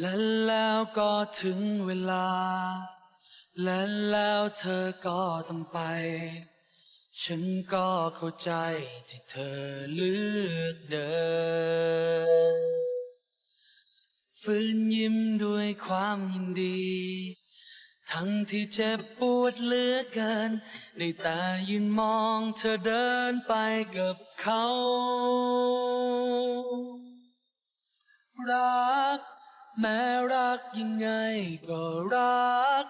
และแล้วก็ถึงเวลา และแล้วเธอก็ต้องไป ฉันก็เข้าใจที่เธอเลือกเดิน ฟื้นยิ้มด้วยความยินดี ทั้งที่เจ็บปวดเหลือเกินได้แต่ยืนมองเธอเดินไปกับเขา แม้รักยังไงก็รัก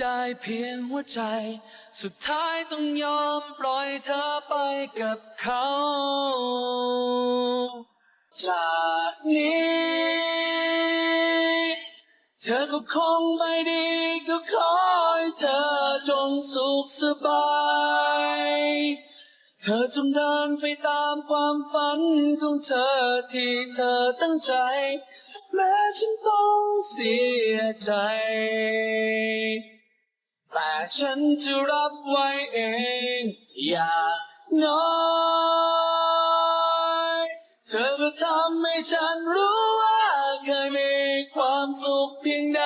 ได้เพียงหัวใจ สุดท้ายต้องยอมปล่อยเธอไปกับเขา จากนี้ เธอก็คงไม่ดีก็ขอให้เธอจงสุขสบายเธอจงเดินไปตามความฝันของเธอที่เธอตั้งใจแม้ ฉันต้องเสียใจ แต่ฉันจะรับไว้เอง อย่างน้อยเธอก็ทำให้ฉันรู้ว่าเคยมีความสุขเพียงใด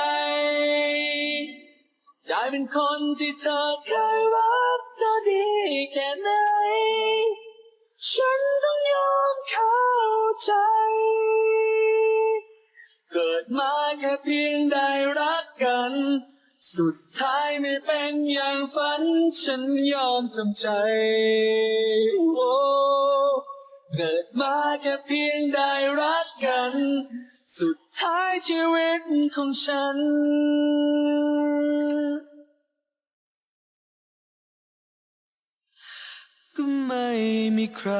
ได้เป็นคนที่เธอเคยรักก็ดีแค่ไหน มาแค่เพียงได้รักกัน สุดท้ายไม่เป็นอย่างฝัน ฉันยอมทำใจโอ้เกิดมาแค่เพียงได้รักกัน สุดท้ายชีวิตของฉันก็ไม่มีใคร